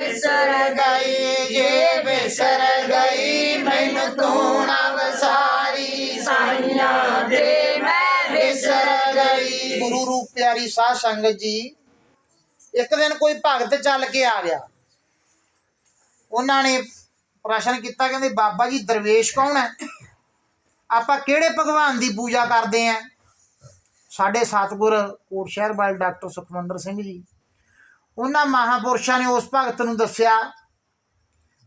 ਵਿਸਰ ਗਈ ਜੇ ਵਿਸਰ ਗਈ ਮੈਨੂੰ ਤੂੰ ਨਾ ਵਸਾਰੀ ਸਾਈਆਂ ਦੇ। ਮੈਂ ਵਿਸਰ ਗਈ ਗੁਰੂ ਰੂਪ ਪਿਆਰੀ ਸਾਧ ਸੰਗਤ ਜੀ, ਇੱਕ ਦਿਨ ਕੋਈ ਭਗਤ ਚੱਲ ਕੇ ਆ ਗਿਆ। ਉਹਨਾਂ ਨੇ ਪ੍ਰਸ਼ਨ ਕੀਤਾ, ਕਹਿੰਦੇ, ਬਾਬਾ ਜੀ, ਦਰਵੇਸ਼ ਕੌਣ ਹੈ? ਆਪਾਂ ਕਿਹੜੇ ਭਗਵਾਨ ਦੀ ਪੂਜਾ ਕਰਦੇ ਆਂ? ਸਾਡੇ ਸਤਿਗੁਰ ਕੋਟ ਸ਼ਹਿਰ ਵਾਲੇ ਡਾਕਟਰ ਸੁਖਮੰਦਰ ਸਿੰਘ ਜੀ ਉਹਨਾਂ ਮਹਾਪੁਰਸ਼ਾਂ ਨੇ ਉਸ ਭਗਤ ਨੂੰ ਦੱਸਿਆ,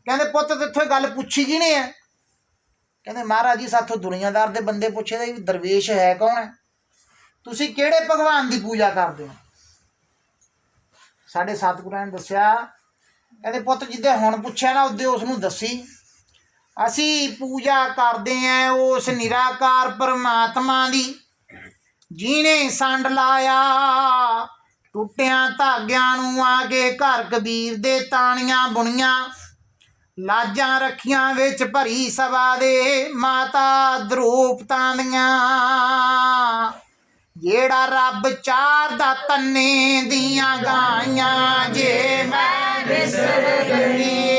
ਕਹਿੰਦੇ, ਪੁੱਤ ਤੇਥੋਂ ਇਹ ਗੱਲ ਪੁੱਛੀ ਕਿਹਨੇ ਹੈ ਕਹਿੰਦੇ, ਮਹਾਰਾਜ ਜੀ, ਸਾਥੋਂ ਦੁਨੀਆਦਾਰ ਦੇ ਬੰਦੇ ਪੁੱਛੇ ਵੀ ਦਰਵੇਸ਼ ਹੈ ਕੌਣ ਹੈ ਤੁਸੀਂ ਕਿਹੜੇ ਭਗਵਾਨ ਦੀ ਪੂਜਾ ਕਰਦੇ ਹੋ? ਸਾਡੇ ਸਤਿਗੁਰਾਂ ਨੇ ਦੱਸਿਆ, ਕਹਿੰਦੇ, ਪੁੱਤ, ਜਿੱਦੇ ਹੁਣ ਪੁੱਛਿਆ ਨਾ ਉਹਦੇ ਉਸ ਨੂੰ ਦੱਸੀ। ਅਸੀਂ ਪੂਜਾ ਕਰਦੇ ਆਂ ਉਸ ਨਿਰਾਕਾਰ ਪਰਮਾਤਮਾ ਦੀ, ਜਿਹਨੇ ਸੰਡ ਲਾਇਆ ਟੁੱਟਿਆਂ ਧਾਗਿਆਂ ਨੂੰ ਆ ਕੇ ਘਰ ਕਬੀਰ ਦੇ ਤਾਣੀਆਂ ਬੁਣੀਆਂ, ਲਾਜਾਂ ਰੱਖੀਆਂ ਵਿੱਚ ਭਰੀ ਸਵਾ ਦੇ ਮਾਤਾ ਦਰੂਪਤਾਂ ਦੀਆਂ। ਜਿਹੜਾ ਰੱਬ ਚਾਰ ਦਾ ਤੰਨੇ ਦੀਆਂ ਗਾਈਆਂ, ਜੇ ਮੈਂ ਵਿਸਰ ਗਈ।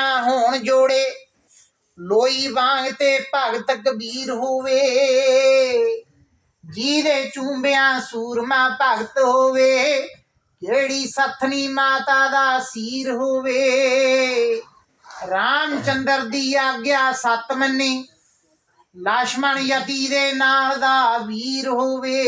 ਨਾ ਹੋਣ ਜੋੜੇ, ਲੋਈ ਵਾਂਗ ਤੇ ਭਗਤ ਕਬੀਰ ਹੋਵੇ। ਜਿਹਦੇ ਚੁੰਬਿਆਂ ਸੂਰਮਾ ਭਗਤ ਹੋਵੇ ਜਿਹੜੀ ਸਥਨੀ ਮਾਤਾ ਦਾ ਸੀਰ ਹੋਵੇ। ਰਾਮਚੰਦਰ ਦੀ ਆਗਿਆ ਸਤ ਮੰਨੀ ਲక్ష్మణ ਯਤੀ ਦੇ ਨਾਲ ਦਾ ਵੀਰ ਹੋਵੇ।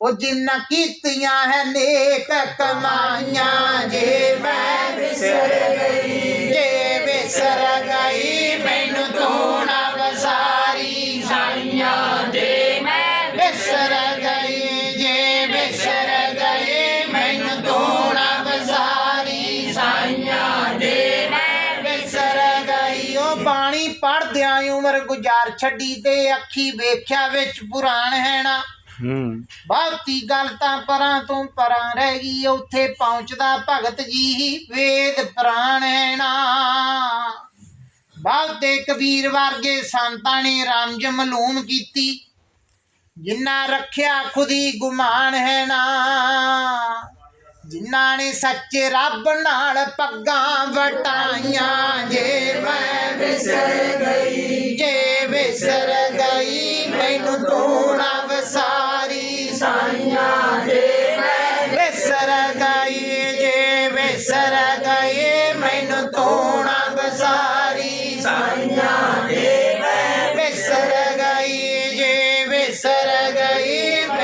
ਉਹ ਜਿੰਨਾ ਕੀਤੀਆਂ ਹੈ ਨੇਕ ਕਮਾਈਆਂ, ਜੇ ਮੈਂ ਵਿਸਰ ਗਈ, ਜੇ ਵਿਸਰ ਗਈ, ਮੈਨੂੰ ਤੂੰ ਨਾ ਵਸਾਰੀ ਸਾਈਆਂ ਦੇ ਮੈਂ ਵਿਸਰ ਗਈ, ਜੇ ਵਿਸਰ ਗਈ, ਮੈਨੂੰ ਤੂੰ ਨਾ ਵਸਾਰੀ ਸਾਈਆਂ ਦੇ ਮੈਂ ਵਿਸਰ ਗਈ। ਉਹ ਬਾਣੀ ਪੜਦਿਆਂ ਉਮਰ ਗੁਜ਼ਾਰ ਛੱਡੀ ਤੇ ਅੱਖੀ ਵੇਖਿਆ ਵਿੱਚ ਪੁਰਾਣ ਹੈ ਨਾ। ਹੂੰ। ਬਾਤੀ ਗੱਲ ਤਾਂ ਪਰਾਂ ਤੋਂ ਪਰਾਂ ਰਹਿ ਗਈ, ਉੱਥੇ ਪਹੁੰਚਦਾ ਭਗਤ ਜੀ ਵੇਦ ਪ੍ਰਾਣ ਹੈ ਨਾ ਬਾਤੇ ਕਬੀਰ ਵਰਗੇ ਸੰਤਾਂ ਨੇ ਰਾਮਜ ਮਲੂਮ ਕੀਤੀ ਜਿਨ੍ਹਾਂ ਰੱਖਿਆ ਖੁਦੀ ਗੁਮਾਨ ਹੈ ਨਾ ਜਿਨ੍ਹਾਂ ਨੇ ਸੱਚੇ ਰੱਬ ਨਾਲ ਪੱਗਾਂ ਵਟਾਈਆਂ, ਜੇ ਮੈਂ ਵਿਸਰ ਗਈ, ਜੇ ਵਿਸਰ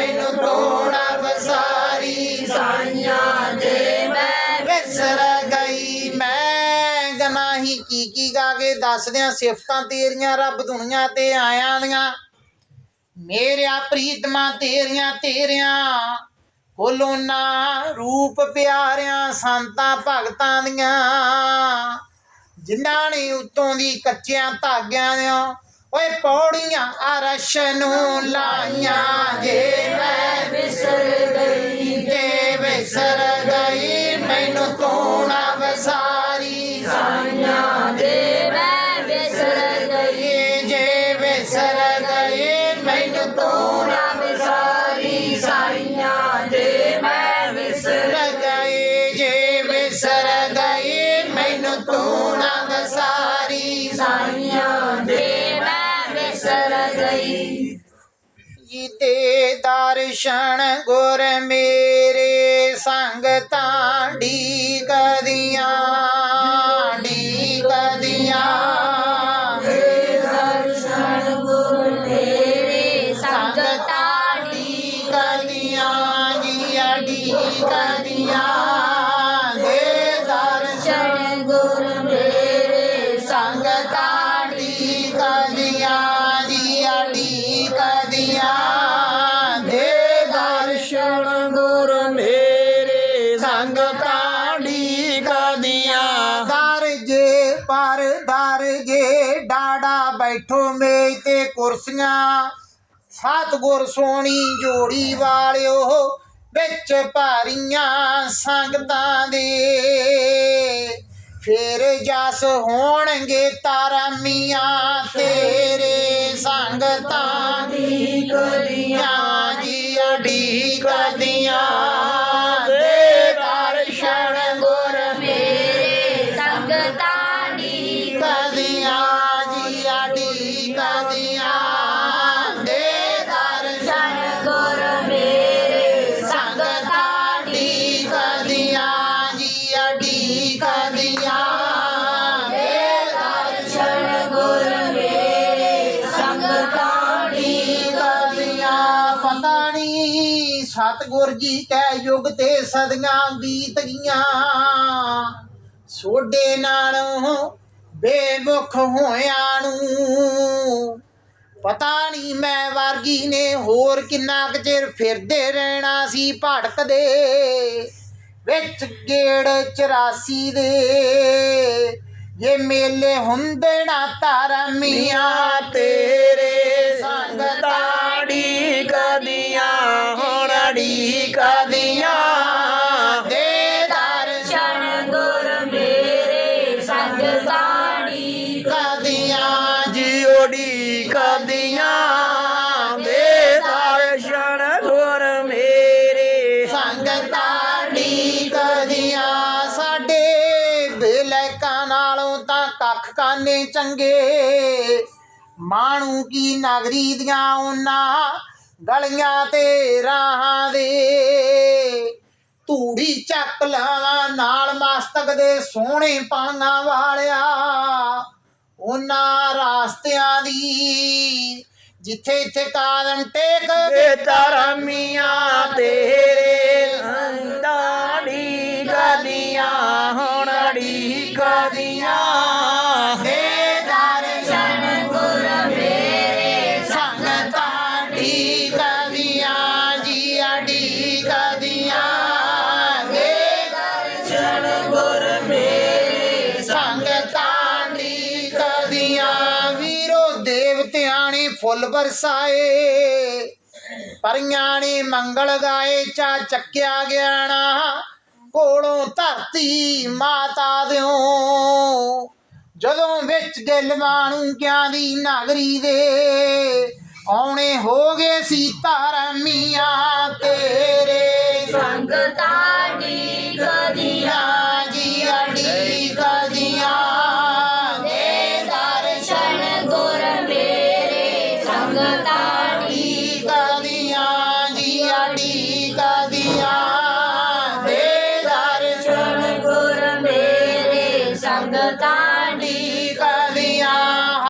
ਮੈਨੂੰ ਤੂੰ ਨਾ ਸਾਈਆਂ ਦੇ ਮੈਂ ਵਿਸਰ ਗਈ। ਮੈਂ ਗਨਾਹੀ ਕੀ ਕੀ ਗਾ ਕੇ ਦੱਸਦਿਆਂ ਸਿਫਤਾਂ ਤੇਰੀਆਂ, ਰੱਬ ਦੁਨੀਆਂ ਤੇ ਆਇਆਂ ਦੀਆਂ। ਮੇਰਿਆ ਪ੍ਰੀਤਮਾ ਤੇਰੀਆਂ ਤੇਰੀਆਂ ਖੋਲੋ ਨਾ ਰੂਪ ਪਿਆਰਿਆਂ ਸੰਤਾਂ ਭਗਤਾਂ ਦੀਆਂ। ਜਿਨ੍ਹਾਂ ਨੇ ਉਤੋਂ ਦੀ ਕੱਚਿਆਂ ਧਾਗਿਆਂ ਦੀਆਂ ਓਏ ਪੌੜੀਆਂ ਅਰਸ਼ ਨੂੰ ਲਾਈਆਂ ਜੇ ਮੈਂ ਦਰਸ਼ਨ ਗੁਰ ਮੇਰੇ ਸੰਗਤਾਂ ਢੀ ਕਦੀਆਂ ਢੀ ਕਦੀਆਂ। ਦਰਸ਼ਨ ਗੁਰ ਮੇਰੇ ਸੰਗਤਾਂ ਢੀ ਕਦੀਆਂ ਜੀ ਢੀ ਕਦੀਆਂ। ਦਰਸ਼ਨ ਗੁਰ ਮੇਰੇ ਸੰਗ ਕਾਢੀ ਪਰ ਦਰ ਜੇ ਡਾੜਾ ਬੈਠੋ ਮੇਜ਼ ਤੇ ਕੁਰਸੀਆਂ। ਸਤਿਗੁਰ ਸੋਣੀ ਜੋੜੀ ਵਾਲਿਓ, ਵਿੱਚ ਭਾਰੀਆਂ ਸੰਗਤਾਂ ਦੇ। ਫੇਰ ਜਸ ਹੋਣਗੇ ਤਾਰਾਮੀਆਂ ਤੇਰੇ ਸੰਗਤਾਂ ਦੀ ਕਲੀਆਂ ਜੀ ਅਡੀ ਕਦੀਆਂ ਸਤਿਗੁਰ ਜੀ ਕੈ ਯੁਗ ਤੇ ਸਦੀਆਂ ਬੀਤ ਗਈਆਂ। ਸੋਡੇ ਨਾਲੋਂ ਬੇਮੁਖ ਹੋਇਆਂ ਨੂੰ ਪਤਾ ਨਹੀਂ ਮੈਂ ਵਰਗੀ ਨੇ ਹੋਰ ਕਿੰਨਾ ਕੁ ਚਿਰ ਫਿਰਦੇ ਰਹਿਣਾ ਸੀ ਭਟਕਦੇ ਵਿੱਚ ਗੇੜ 84 ਦੇ। ਇਹ ਮੇਲੇ ਹੁੰਦੇ ਨਾ ਧਰਮੀਆਂ ਤੇਰੇ ਸੰਗ ਬੇਲੈਕਾਂ ਨਾਲੋਂ ਤਾਂ ਕੱਖ ਕਾਨੇ ਚੰਗੇ। ਮਾਣੂ ਕੀ ਨਗਰੀ ਦੀਆਂ ਉਹਨਾਂ ਗਲੀਆਂ ਤੇ ਰਾਹਾਂ ਦੇ। ਧੂੜੀ ਚੱਕ ਲਾਵਾਂ ਨਾਲ ਮਸਤਕ ਦੇ ਸੋਹਣੇ ਪਾਣਾਂ ਵਾਲਿਆ। ਉਹਨਾਂ ਰਾਸਤਿਆਂ ਦੀ ਜਿੱਥੇ ਇੱਥੇ ਕਾਦਮ ਟੇਕ ਕੇ ਧਰਮੀਆਂ ਤੇਰੇ ਸੰਤਾੜੀ ਗਲੀਆਂ ਹੁਣ ਅੜੀ ਗਲੀਆਂ ਦੇ ਦਰਸ਼ਨ ਗੁਰ ਮੇਰੇ ਸੰਗਤਾਂ ਢੀ ਗਲੀਆਂ ਜੀ ਅਡੀ ਗਲੀਆਂ ਦੇ ਦਰਸ਼ਨ ਗੁਰ ਮੇਰੇ ਸੰਗਤਾਂ ਢੀ ਗਲੀਆਂ ਵੀਰੋ ਦੇਵਤਿਆਂ ਨੇ ਫੁੱਲ ਬਰਸਾਏ ਪਰੀਆਂ ਨੇ ਮੰਗਲ ਗਾਏ, ਚਾ ਚੱਕਿਆ ਗਿਆਣਾ। ਕੋਲੋਂ ਧਰਤੀ ਮਾਤਾ ਦਿਓ। ਜਦੋਂ ਵਿੱਚ ਦਿਲ ਕਿਆਂ ਦੀ ਨਗਰੀ ਦੇ ਆਉਣੇ ਹੋ ਗਏ ਸੀ ਧਰਮੀਆਂ ਤੇਰੇ। ਸੰਗਤਾਂ ਦੀ ਕਦੀਆਂ ਜੀ ਅੜੀ ਕਦੀਆਂ। ਦੇ ਦਰਸ਼ਨ ਗੁਰ ਮੇਰੇ। ਸੰਗਤਾਂ